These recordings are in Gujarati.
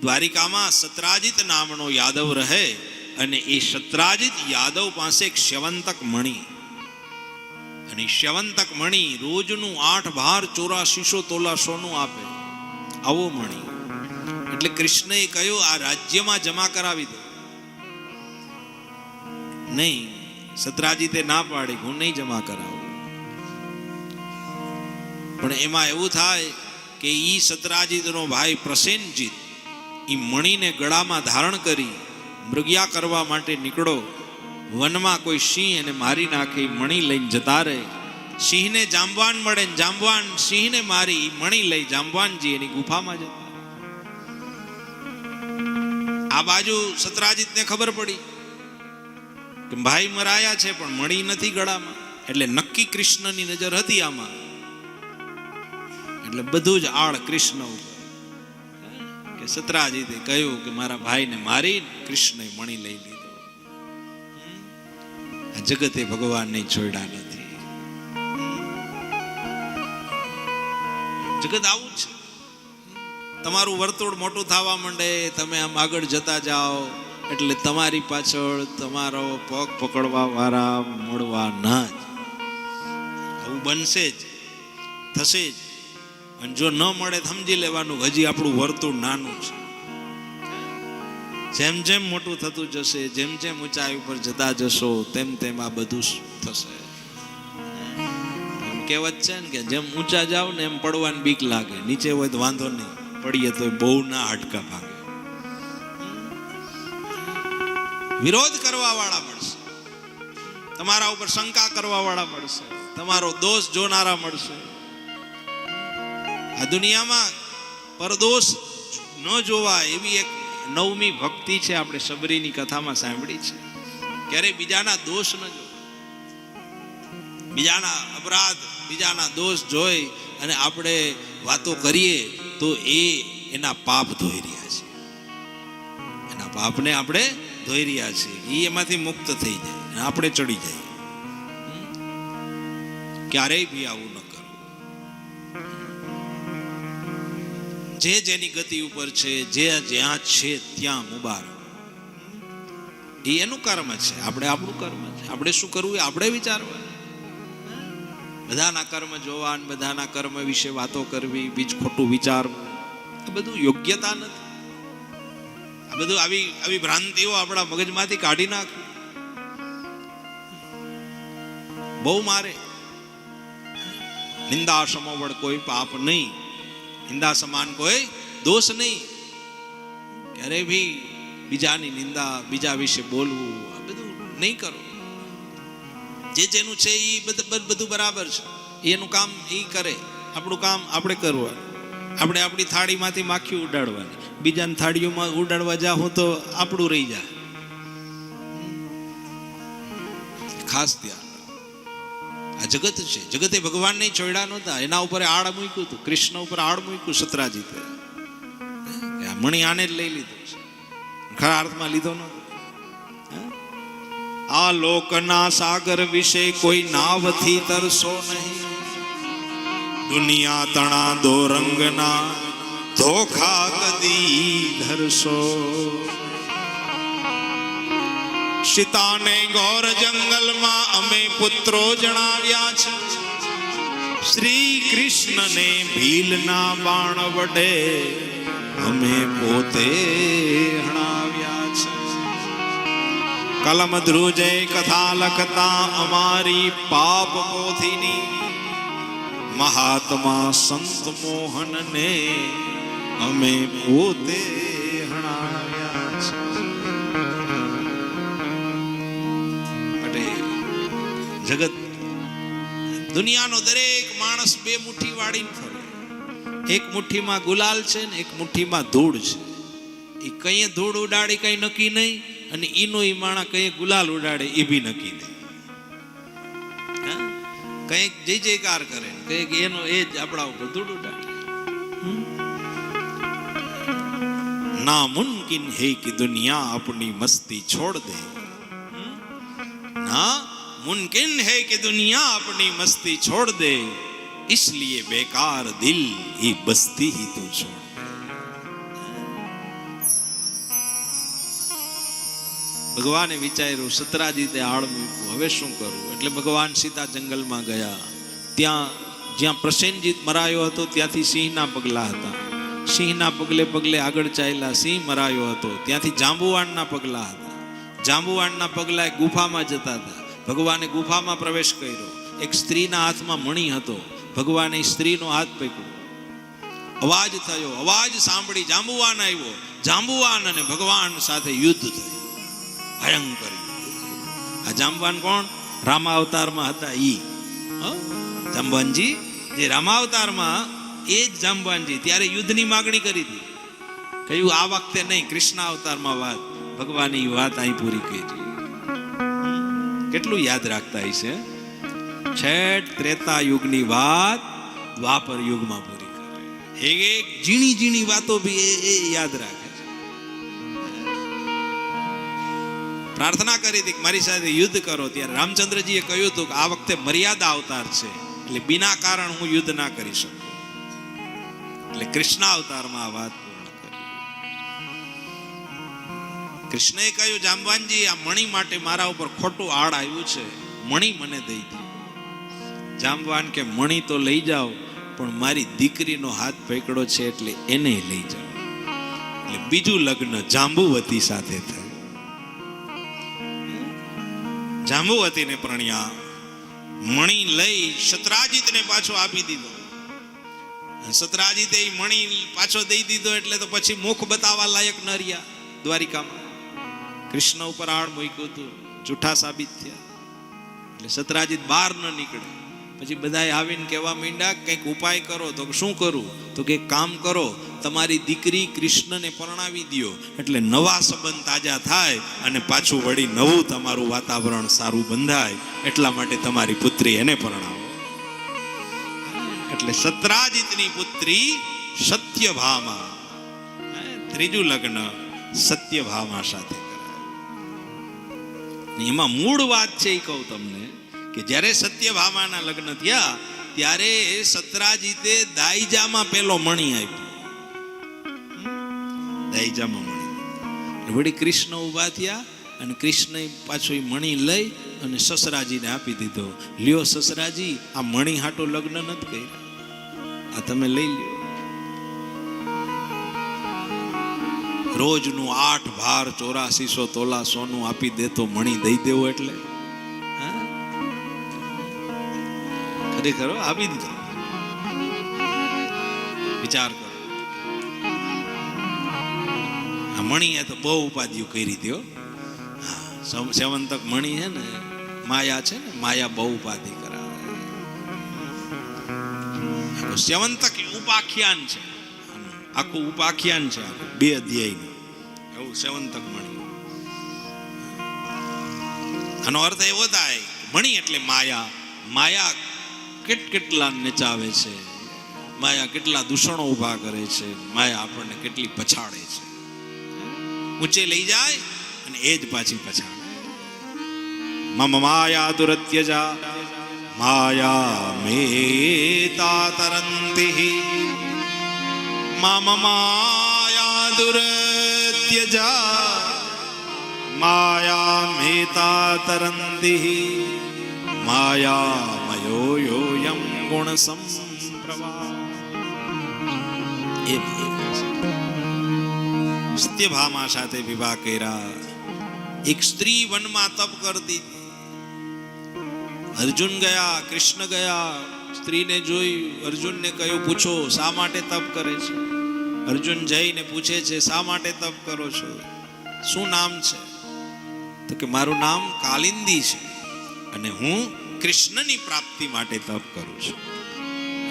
દ્વારિકામાં સત્રાજિત નામનો યાદવ રહે અને એ સત્રાજિત યાદવ પાસે એક શ્યવંતક મણી. અને શ્યવંતક મણી રોજનું આઠ બાર ચોરાશીસો તોલા સોનું આપે. આવો મણી. એટલે કૃષ્ણએ કહ્યું, આ રાજ્યમાં જમા કરાવી દો. નહીં, સત્રાજીતે ના પાડી, હું નહીં જમા કરાવું. પણ એમાં એવું થાય કે ઈ સત્રાજીતનો ભાઈ પ્રસેનજીત ઈ મણીને ગળામાં ધારણ કરી મૃગ્યા કરવા માટે નીકળો. વનમાં કોઈ સિંહ એને મારી નાખે મણી લઈને જતા રહે. સિંહને જાંબવાન મળે જામવાન સિંહને મારી મણી લઈ જાંબવાનજી એની ગુફામાં જતા. આ બાજુ સતરાજીતને ખબર પડી કે ભાઈ મરાયા છે પણ મણી નથી ગળામાં. એટલે નક્કી કૃષ્ણની નજર હતી આમાં. એટલે બધું જ આળ કૃષ્ણ ઉપર. સત્રાજીતે કહ્યું કે મારા ભાઈને મારી કૃષ્ણએ મણી લઈ લીધો. આ જગતે ભગવાનને છોડ્યા નથી. જગત આવું છે. તમારું વર્તુળ મોટું થવા માંડે, તમે આમ આગળ જતા જાઓ, એટલે તમારી પાછળ તમારો પગ પકડવા વાળા મળવા ના જ. આવું બનશે જ. થશે જ. અને જો ન મળે સમજી લેવાનું હજી આપણું વર્તુળ નાનું છે. જેમ જેમ મોટું થતું જશે, જેમ જેમ ઊંચાઈ ઉપર જતા જશો, તેમ તેમ આ બધું થશે. કહેવત છે ને કે જેમ ઊંચા જાવ ને એમ પડવાની બીક લાગે. નીચે હોય તો વાંધો નહીં. પડીએ તો બહુ ના હાડકા ભાગે. વિરોધ કરવા વાળા મળશે. તમારા ઉપર શંકા કરવા વાળા મળશે. તમારો દોષ જોનારા મળશે. આ દુનિયામાં પરદોષ ન જોવા એવી એક નવમી ભક્તિ છે આપણે સબરીની કથામાં સાંભળી છે. ક્યારેય બીજાના દોષ ન જો બીજાના અપરાધ, બીજાના દોષ જોઈ અને આપણે વાતો કરીએ તો એ એના પાપ ધોઈ રહ્યા છે. એના પાપને આપણે ધોઈ રહ્યા છે. એ એમાંથી મુક્ત થઈ જાય આપણે ચડી જાય. ક્યારેય બી આવું ન જે જેની ગતિ ઉપર છે, જે જ્યાં છે ત્યાં મુબારક. એ એનું કર્મ છે. આપણે આપણું કર્મ છે. આપણે શું કરવું એ આપણે વિચારવાનું. બધાના કર્મ જોવા બધાના કર્મ વિશે વાતો કરવી, બીજ ખોટું વિચારવું, આ બધું યોગ્યતા નથી. આ બધું આવી આવી ભ્રાંતિઓ આપણા મગજમાંથી કાઢી નાખવી. બહુ મારે. નિંદા સમોવડ કોઈ પાપ નહીં. નિંદા સમાન કોઈ દોષ નહીં. ક્યારે ભી બીજાની નિંદા બીજા વિશે બોલવું, આ બધું નહીં કરો. જે જેનું છે એ બધું બરાબર છે. એનું કામ એ કરે. આપણું કામ આપણે કરવું આપણે આપણી થાળીમાંથી માખી ઉડાડવાની. બીજાની થાળીઓમાં ઉડાડવા જાઉં તો આપણું રહી જાય. ખાસ ધ્યાન. જગત છે. જગતે ભગવાનને છોડ્યા નહોતા. એના ઉપર આડ મૂક્યું હતું. કૃષ્ણ ઉપર આડ મૂક્યું સતરાજીતે મણી આને જ લઈ લીધો છે. ખરા અર્થમાં લીધો નહોતો આ લોકના સાગર વિશે કોઈ નાવથી તરસો નહીં. દુનિયા તણા દો રંગના ધોખા કદી ધરશો સીતાને ગોર જંગલમાં અમે પુત્રો જણાવ્યા છે. શ્રી કૃષ્ણને ભીલના બાણ વડે અમે પોતે હણાવ્યા છે. કલમ ધ્રુજે કથા લખતા અમારી પાપ પોથીની મહાત્મા સંત મોહનને અમે પોતે હણાવ્યા છે. જગત. દુનિયાનો દરેક માણસ બે મુઠ્ઠી વાળીને ફરે. એક મુઠ્ઠીમાં ગુલાલ છે ને એક મુઠ્ઠીમાં ધૂળ છે. એ કંઈ ધૂળ ઉડાડે, કંઈ નક્કી નહીં અને એનો એ માણા કંઈ ગુલાલ ઉડાડે એ બી નક્કી નહીં. કંઈક જય જયકાર કરે કંઈક એનો એ જ આપણા ઉપર ધૂળ ઉડાડે. ના મુમકિન હે કે દુનિયા આપણી મસ્તી છોડ દે. ના मुमकिन है कि दुनिया अपनी मस्ती छोड़ दे इसलिए बेकार दिल ये बस्ती ही तू छोड़ दे ભગવાને વિચાર્યું સતરાજીતે આળ મૂક્યું હવે શું કરવું એટલે ભગવાન સીતા જંગલમાં ગયા ત્યાં જ્યાં પ્રસેનજીત મરાયો હતો ત્યાંથી સિંહના પગલા હતા સિંહના પગલે પગલે આગળ ચાલ્યા સિંહ મરાયો હતો ત્યાંથી જાંબુવાણના પગલા હતા જાંબુવાણના પગલા એ ગુફામાં જતા હતા ભગવાને ગુફામાં પ્રવેશ કર્યો. એક સ્ત્રીના હાથમાં મણી હતો. ભગવાને સ્ત્રીનો હાથ પકડ્યો. અવાજ થયો. અવાજ સાંભળી જાંબુવાન આવ્યો. જાંબુવાન અને ભગવાન સાથે યુદ્ધ થયું. ભયંકર આ જાંબવાન કોણ? રામા અવતારમાં હતા ઈ? જાંબવાનજી? જે રામા અવતારમાં એ જ જાંબવાનજી. ત્યારે યુદ્ધની માગણી કરી હતી. કહ્યું, આ વખતે નહીં કૃષ્ણ અવતારમાં વાત ભગવાનની વાત અહીં પૂરી કરી. કેટલું યાદ રાખતા હશે છેટ ત્રેતા યુગની વાત દ્વાપર યુગમાં પૂરી કરે. એક ઝીણી ઝીણી વાતો બી એ યાદ રાખે પ્રાર્થના કરી હતી કે મારી સાથે યુદ્ધ કરો. ત્યારે રામચંદ્રજીએ કહ્યું હતું કે આ વખતે મર્યાદા અવતાર છે. એટલે બિના કારણ હું યુદ્ધ ના કરી શકું. એટલે કૃષ્ણ અવતારમાં આ વાત કૃષ્ણએ કહ્યું જાંબવાનજી આ મણી માટે મારા ઉપર ખોટું આડ આવ્યું છે. મણી મને દઈ દે. જાંબવાન કે, મણી તો લઈ જાઓ, પણ મારી દીકરીનો હાથ પકડો છે એટલે એને લઈ જાઓ. એટલે બીજું લગ્ન જાંબુવતી સાથે થયું. જાંબુવતીને પ્રણ્યા, મણી લઈ શત્રાજીતને પાછો આપી દીધો. સતરાજીતે ઈ મણી પાછો દઈ દીધો એટલે તો પછી મુખ બતાવવા લાયક ન રહ્યા દ્વારિકામાં. કૃષ્ણ ઉપર આડ મૂક્યું હતું. જૂઠા સાબિત થયા. એટલે સતરાજીત બહાર ન નીકળે. પછી બધાએ આવીને કહેવા માંડ્યા, કંઈક ઉપાય કરો. તો શું કરું? તો કે, કામ કરો. તમારી દીકરી કૃષ્ણને પરણાવી દ્યો. એટલે નવા સંબંધ તાજા થાય અને પાછું વળી નવું તમારું વાતાવરણ સારું બંધાય. એટલા માટે તમારી પુત્રી એને પરણાવો. એટલે સતરાજીતની પુત્રી સત્યભામા. ત્રીજું લગ્ન સત્યભામા સાથે. એમાં મૂળ વાત છે એ કહું તમને કે જ્યારે સત્યભામાના લગ્ન થયા, ત્યારે સતરાજીતે દાઈજામાં પેલો મણી આપ્યો. દાઈજામાં મણી. વળી કૃષ્ણ ઊભા થયા અને કૃષ્ણ પાછો એ મણી લઈ અને સસરાજીને આપી દીધો. લ્યો સસરાજી, આ મણી હાટો લગ્ન નથી કર્યા. આ તમે લઈ લ્યો. રોજનું આઠ ભાર ચોરાસીસો તોલા સોનું આપી દેતો મણી દઈ દેવો એટલે? ખરેખર આપી દીધો. વિચાર કરો. આ મણીએ તો બહુ ઉપાધિઓ કરી દો સેવંતક મણી છે ને, માયા છે ને, માયા બહુ ઉપાધિ કરાવે. સેવંતક ઉપાખ્યાન છે. આખું ઉપાખ્યાન છે બે અધ્યાયનું. એવું સેવંતક મણી આનો અર્થ એવો થાય મણી એટલે માયા માયા કેટ કેટલા નચાવે છે, માયા કેટલા દૂષણો ઊભા કરે છે, માયા આપણને કેટલી પછાડે છે. ઊંચે લઈ જાય અને એ જ પાછી પછાડે. મમ માયા દુરત્યજા, માયા મેતા તરંતિ મમ માયા દુરત્યજા માયા મેતા તરંતિ માયામયો યોયમ ગુણ સંપ્રવા એ સત્યભામા સાથે વિવાહ કર્યા એક સ્ત્રી વનમાં તપ કરતી હતી. અર્જુન ગયા કૃષ્ણ ગયા સ્ત્રીને જોઈ અર્જુનને કહ્યું પૂછો શા માટે તપ કરે છે અર્જુન જઈને પૂછે છે, શા માટે તપ કરો છો? શું નામ છે? તો કે, મારું નામ કાલિંદી છે અને હું કૃષ્ણની પ્રાપ્તિ માટે તપ કરું છું.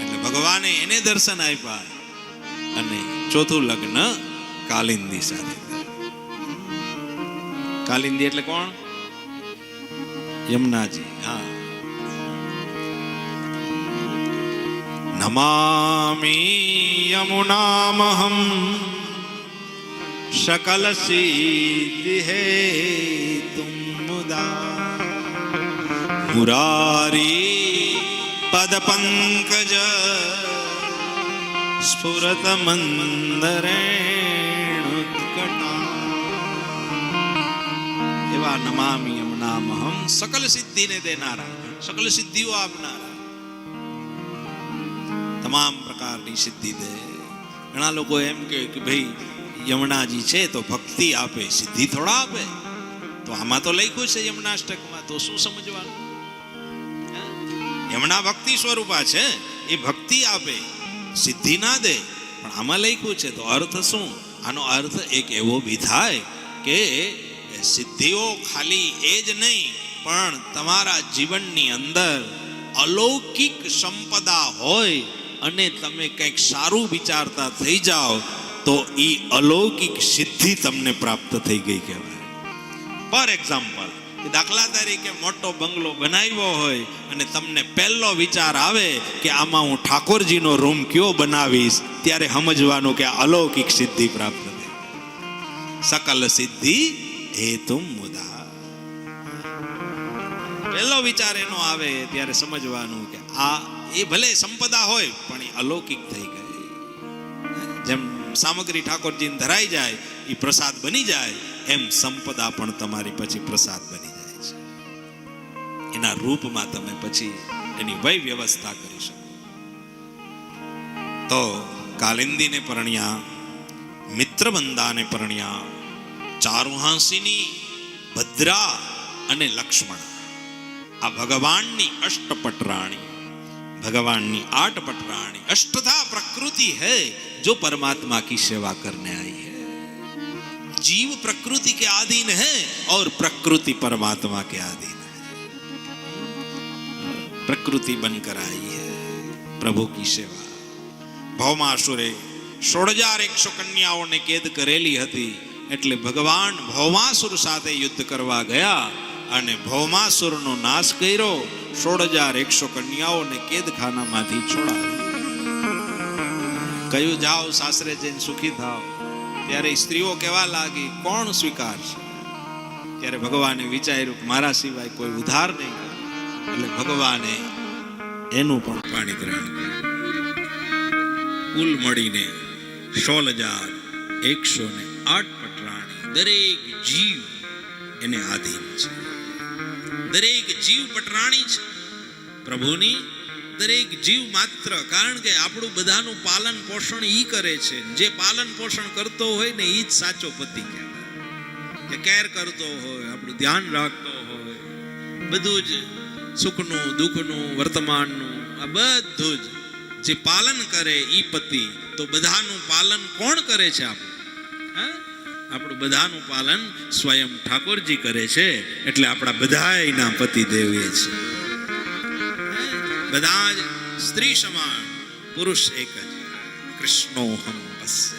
એટલે ભગવાને એને દર્શન આપ્યા અને ચોથું લગ્ન કાલિંદી સાથે કાલિંદી એટલે કોણ? યમુનાજી, હા. નમામિ યમુનામહમ શકલ સિદ્ધિ હે તુમ મુદા મુરારી પદ પંકજ સ્ફુરત મંદરેણ નમામિ યમનામહમ સકલ સિદ્ધિને દેનારા સકલ સિદ્ધિઓ આપનારા તમામ પ્રકારની સિદ્ધિ દે. ઘણા લોકો એમ કહે કે ભાઈ, યમુનાજી છે તો ભક્તિ આપે, સિદ્ધિ થોડા આપે. તો આમાં તો લખ્યું છે યમુનાષ્ટકમાં, તો શું સમજવાનું? યમુના ભક્તિ સ્વરૂપા છે, એ ભક્તિ આપે, સિદ્ધિ ના દે. પણ આમાં લખ્યું છે, તો અર્થ શું? આનો અર્થ એક એવો બી થાય કે સિદ્ધિઓ ખાલી એ જ નહીં, પણ તમારા જીવનની અંદર અલૌકિક સંપદા હોય અને તમે કંઈક સારું વિચારતા થઈ જાઓ, તો એ અલૌકિક સિદ્ધિ તમને પ્રાપ્ત થઈ ગઈ કહેવાય. ફોર એક્ઝામ્પલ દાખલા તરીકે મોટો બંગલો બનાવ્યો હોય અને તમને પહેલો વિચાર આવે કે આમાં હું ઠાકોરજીનો રૂમ કયો બનાવીશ, ત્યારે સમજવાનું કે અલૌકિક સિદ્ધિ પ્રાપ્ત થઈ સકલ સિદ્ધિ હેતુ મુદા. પહેલો વિચાર એનો આવે ત્યારે સમજવાનું કે આ એ ભલે સંપદા હોય, પણ એ અલૌકિક થઈ ગઈ. જેમ સામગ્રી ઠાકોરજી ધરાઈ જાય એ પ્રસાદ બની જાય, એમ સંપદા પણ તમારી પછી પ્રસાદ બની જાય છે. એના રૂપમાં તમે પછી એની વય વ્યવસ્થા કરી શકો. તો કાલિંદીને પરણ્યા મિત્રબંદાને પરણ્યા, ચારુહાંસીની ભદ્રા અને લક્ષ્મણ. આ ભગવાનની અષ્ટપટ રાણી. भगवान आठ पटराणी अष्टधा प्रकृति है जो परमात्मा की सेवा करने आई है जीव प्रकृति के अधीन है और प्रकृति परमात्मा के अधीन है प्रकृति बनकर आई है प्रभु की सेवा ભૌમાસુરે સોળ હજાર એકસો કન્યાઓને કેદ કરેલી હતી એટલે ભગવાન ભૌમાસુર સાથે યુદ્ધ કરવા ગયા અને ભૌમાસુરનો નાશ કર્યો સોળ હજાર એકસો કન્યાઓને કેદખાનામાંથી છોડાવી કયું જાઓ સાસરે જઈને સુખી થાવ ત્યારે સ્ત્રીઓ કહેવા લાગી, કોણ સ્વીકારશે? ત્યારે ભગવાને વિચાર્યું મારા સિવાય કોઈ ઉધાર નહીં એટલે ભગવાને એનું પણ પાણી ગ્રહણ કર્યું. કુલ મળીને સોળ હજાર એકસો ને આઠ પટરાણી દરેક જીવ એને આધીન છે. દરેક જીવ પટરાણી છે. પ્રભુની દરેક જીવ માત્ર, કારણ કે આપણું બધાનું પાલન પોષણ ઈ કરે છે. જે પાલન પોષણ કરતો હોય ને ઈ જ સાચો પતિ કહેવાય. કે કેર કરતો હોય, આપણું ધ્યાન રાખતો હોય, બધું જ સુખનું, દુઃખનું, વર્તમાનનું, આ બધું જ જે પાલન કરે ઈ પતિ, તો બધાનું પાલન કોણ કરે છે આપણું? હા? આપણું બધાનું પાલન સ્વયં ઠાકોરજી કરે છે, એટલે આપણા બધાયના પતિ દેવીએ છે. બધા જ સ્ત્રી સમાન, પુરુષ એક જ. કૃષ્ણોહમ પશ્ય